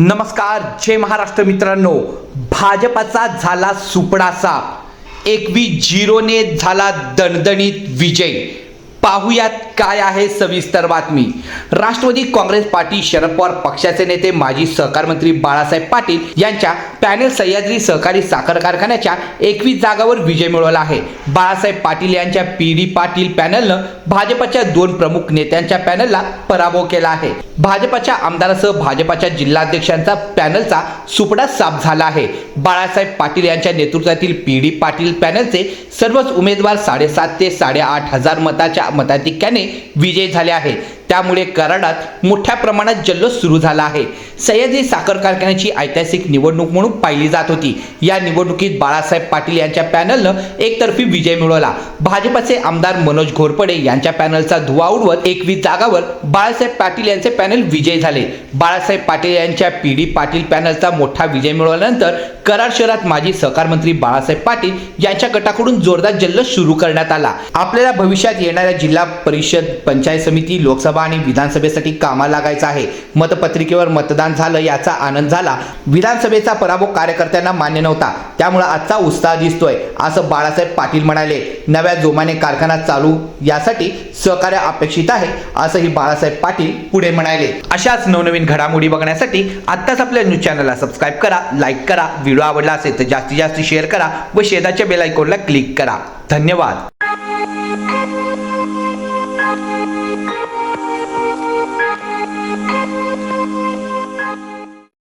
नमस्कार जय महाराष्ट्र मित्रांनो. भाजपाचा झाला सुपडासा. एकवीस झिरोने झाला दणदणीत विजय. पाहुयात काय आहे सविस्तर बातमी. राष्ट्रवादी काँग्रेस पार्टी शरद पवार पक्षाचे नेते माजी सहकार मंत्री बाळासाहेब पाटील यांच्या पॅनल सह्याद्री सहकारी साखर कारखान्याच्या एकवीस जागावर विजय मिळवला आहे. बाळासाहेब पाटील यांच्या पी डी पाटील पॅनलनं भाजपच्या दोन प्रमुख नेत्यांच्या पॅनलला पराभव केला आहे. भाजपच्या आमदारासह भाजपच्या जिल्हाध्यक्षांचा पॅनलचा सुपडा साफ झाला आहे. बाळासाहेब पाटील यांच्या नेतृत्वातील पी डी पाटील पॅनलचे सर्वच उमेदवार साडेसात ते साडेआठ हजार मताच्या मताधिक्याने विजयी झाले आहेत. त्यामुळे कराडात मोठ्या प्रमाणात जल्लोष सुरू झाला आहे. सह्याद्री साखर कारखान्याची ऐतिहासिक निवडणूक म्हणून पाहिली जात होती. या निवडणुकीत बाळासाहेब पाटील यांच्या पॅनलनं एकतर्फी विजय मिळवला. भाजपचे आमदार मनोज घोरपडे यांच्या पॅनलचा धुवा उडवत एकवीस जागावर बाळासाहेब पाटील यांचे पॅनल विजय झाले. बाळासाहेब पाटील यांच्या पी. डी. पाटील पॅनलचा मोठा विजय मिळवल्यानंतर कराड शहरात माजी सहकार मंत्री बाळासाहेब पाटील यांच्या गटाकडून जोरदार जल्लोष सुरू करण्यात आला. आपल्याला भविष्यात येणाऱ्या जिल्हा परिषद पंचायत समिती लोकसभा आणि विधानसभेसाठी कामाला लागायचं आहे. मतपत्रिकेवर मतदान झालं याचा आनंद झाला. विधानसभेचा पराभव कार्यकर्त्यांना मान्य नव्हता. त्यामुळे आजचा उत्साह दिसतोय असं बाळासाहेब पाटील म्हणाले. नव्या जोमाने कारखाना चालू यासाठी सहकार्य अपेक्षित आहे असंही बाळासाहेब पाटील पुढे म्हणाले. अशाच नवनवीन घडामोडी बघण्यासाठी आत्ताच आपल्या न्यूज चॅनलला सबस्क्राईब करा लाईक करा व्हिडिओ आवडला असेल तर जास्तीत जास्त शेअर करा व शेजारच्या बेल आयकॉनला क्लिक करा. धन्यवाद. Música